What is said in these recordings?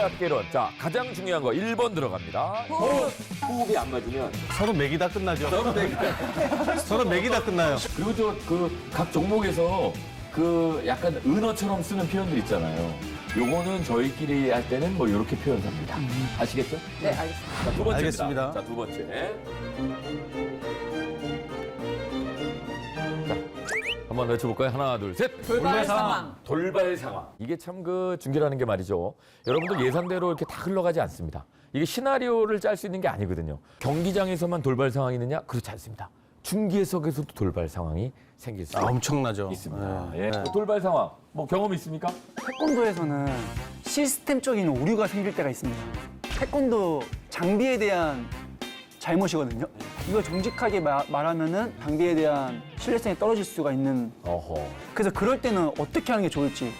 학개론. 자, 가장 중요한 거 1번 들어갑니다. 호흡. 호흡이 안 맞으면 서로 맥이 다 끝나죠. 서로 맥이 다 끝나요. 그리고 저 그 각 종목에서 그 약간 은어처럼 쓰는 표현들 있잖아요. 요거는 저희끼리 할 때는 뭐 이렇게 표현합니다. 아시겠죠? 네, 알겠습니다. 자, 두 번째입니다. 알겠습니다. 자, 두 번째. 한번 외쳐볼까요? 하나, 둘, 셋. 돌발 상황. 돌발 상황. 이게 참 그 중계라는 게 말이죠. 여러분들 예상대로 이렇게 다 흘러가지 않습니다. 이게 시나리오를 짤 수 있는 게 아니거든요. 경기장에서만 돌발 상황이 있느냐? 그렇지 않습니다. 중계석에서도 돌발 상황이 생길 수 아, 엄청나죠. 있습니다. 네. 예. 돌발 상황. 뭐 경험 있습니까? 태권도에서는 시스템적인 오류가 생길 때가 있습니다. 태권도 장비에 대한 잘못이거든요. 이걸 정직하게 마- 말하면은 장비에 대한 신뢰성이 떨어질 수가 있는. 어허. 그래서 그럴 때는 어떻게 하는 게 좋을지.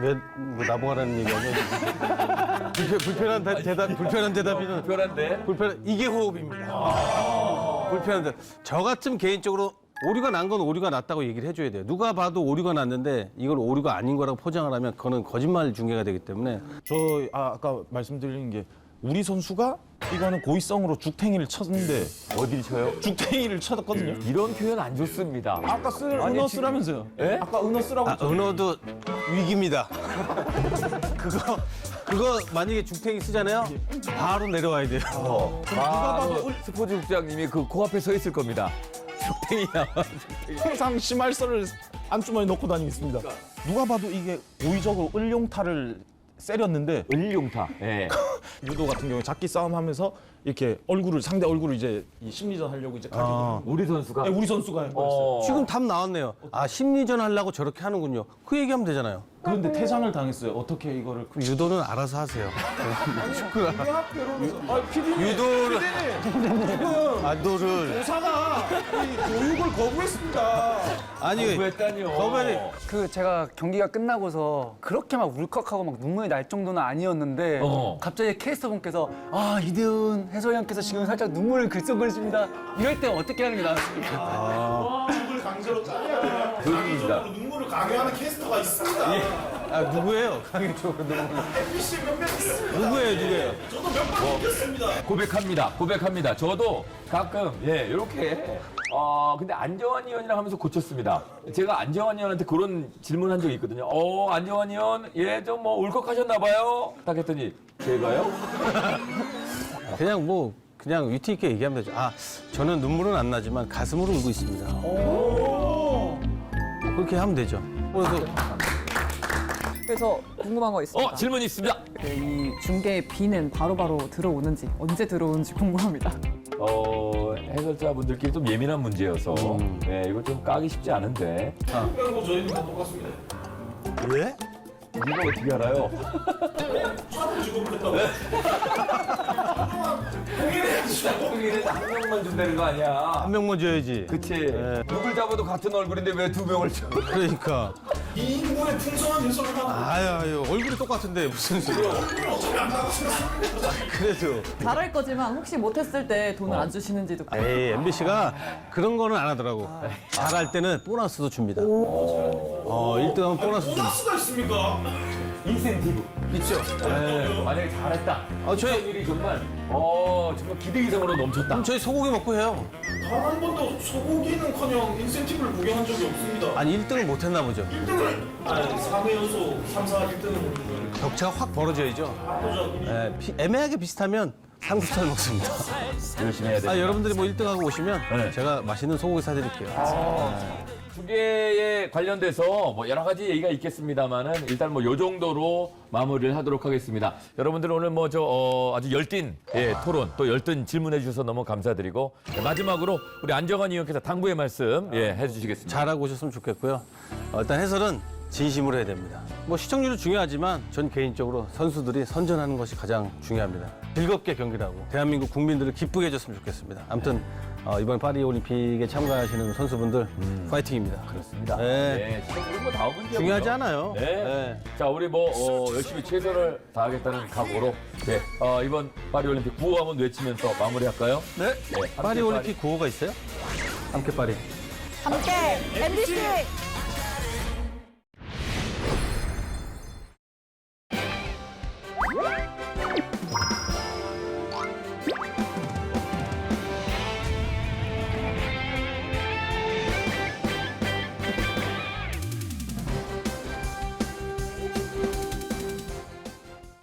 왜뭐 나보라는 얘기 아니에요? 불편, 불편한 대- 대답, 불편한 대답이는 특별한데? 불편 이게 호흡입니다. 불편한 대답. 저 같으면 개인적으로 오류가 난 건 오류가 났다고 얘기를 해줘야 돼요. 누가 봐도 오류가 났는데 이걸 오류가 아닌 거라고 포장을 하면 그거는 거짓말 중계가 되기 때문에 저 아, 아까 말씀드린 게 우리 선수가 이거는 고의성으로 죽탱이를 쳤는데 어딜 쳐요? 죽탱이를 쳤거든요. 이런 표현 안 좋습니다. 아까 쓰 은어 쓰라면서요. 예? 아까 은어 쓰라고. 아, 은어도 위기입니다. 그거 그거 만약에 중탱이 쓰잖아요. 바로 내려와야 돼요. 바로 스포츠 국장님이 그 코앞에 서 있을 겁니다. 죽탱이 나와. 항상 심할서를 안주머니에 넣고 다니겠습니다. 누가 봐도 이게 고의적으로 을용타를 세렸는데 을용타. 예. 유도 같은 경우에 잡기 싸움 하면서 이렇게 얼굴을 상대 얼굴을 이제 이 심리전 하려고 이제 가지고 우리 선수가 네, 우리 선수가 해버렸어요. 어. 지금 답 나왔네요. 아 심리전 하려고 저렇게 하는군요. 그 얘기하면 되잖아요. 그런데 퇴장을 당했어요. 어떻게 이거를 유도는 알아서 하세요. 아, 피디님, 유도를 지금 아 유도를 조사가 이 교육을 거부했습니다. 아니 왜했다니요 거부하니 그 제가 경기가 끝나고서 그렇게 막 울컥하고 막 눈물이 날 정도는 아니었는데 어. 갑자기 캐스터 분께서 아 이대훈 해설위원께서 지금 살짝 눈물을 글썽거리십니다. 이럴 때 어떻게 하는 게 나았습니까? 돼요. 교육입니다. 눈물을 강요하는 캐스터가 있습니다. 아 누구예요? 강의적으로 MBC 몇명 있어요. 누구예요 누구예요? 저도 몇번 이겼습니다. 고백합니다. 고백합니다. 저도 가끔 예 이렇게 어 근데 안정환 의원이랑 하면서 고쳤습니다. 제가 안정환 의원한테 그런 질문한 적이 있거든요. 어 안정환 의원 예 좀 뭐 울컥하셨나 봐요. 딱 했더니 제가요? 그냥 뭐 그냥 위트 있게 얘기하면 되죠. 아 저는 눈물은 안 나지만 가슴으로 울고 있습니다. 그렇게 하면 되죠. 그래서 그래서 궁금한 거 있습니다. 어 질문 있습니다. 그이 중계의 비는 바로바로 들어오는지 언제 들어오는지 궁금합니다. 어 해설자분들끼리 좀 예민한 문제여서 네 이거 좀 까기 쉽지 않은데 그리고 저희는 다 똑같습니다. 왜? 이거 어떻게 알아요? 그랬다고. 명만 준다는 거 아니야? 한 명만 줘야지. 그치. 누굴 잡아도 같은 얼굴인데 왜 두 명을 줘? 그러니까 이 인구의 풍성한 해설을 하고 아유 아유 얼굴이 똑같은데 무슨 소리야? 어차피 안 나갔어요. 그래도 잘할 거지만 혹시 못했을 때 돈을 안 주시는지도 에이 MBC가 그런 거는 안 하더라고. 잘할 때는 보너스도 줍니다. 어 1등 하면 보너스 줍니다. 보너스가 있습니까? 인센티브. 있죠. 네, 만약에 잘했다. 아 저희 일이 정말 어 정말 기대 이상으로 넘쳤다. 그럼 저희 소고기 먹고 해요. 단 한 번도 소고기는커녕 인센티브를 구경한 적이 없습니다. 아니 1등을 못 했나 보죠. 1등을 아니 3회 연속 3, 4, 1등을 먹는 거예요. 격차가 확 벌어져야죠. 예, 비- 애매하게 비슷하면 삼겹살 먹습니다. 열심히 해야 돼. 아 여러분들이 뭐 1등하고 오시면 네. 제가 맛있는 소고기 사드릴게요. 중계에 관련돼서 뭐 여러 가지 얘기가 있겠습니다만은 일단 뭐 요 정도로 마무리를 하도록 하겠습니다. 여러분들 오늘 뭐 저 아주 열띤 예, 토론 또 열띤 질문해 주셔서 너무 감사드리고 네, 마지막으로 우리 안정환 의원께서 당부의 말씀 예, 해주시겠습니다. 잘하고 오셨으면 좋겠고요. 어, 일단 해설은 진심으로 해야 됩니다. 뭐 시청률도 중요하지만 전 개인적으로 선수들이 선전하는 것이 가장 중요합니다. 즐겁게 경기를 하고 대한민국 국민들을 기쁘게 해줬으면 좋겠습니다. 아무튼 어, 이번 파리 올림픽에 참가하시는 선수분들 파이팅입니다. 그렇습니다. 네. 네, 시청률은 뭐 다음은 문제고요. 중요하지 않아요. 네. 네. 자, 우리 뭐 어, 열심히 최선을 다하겠다는 각오로 네, 어, 이번 파리 올림픽 구호 한번 외치면서 마무리할까요? 네. 네, 파리 올림픽 구호가 있어요? 함께 파리. 함께 MBC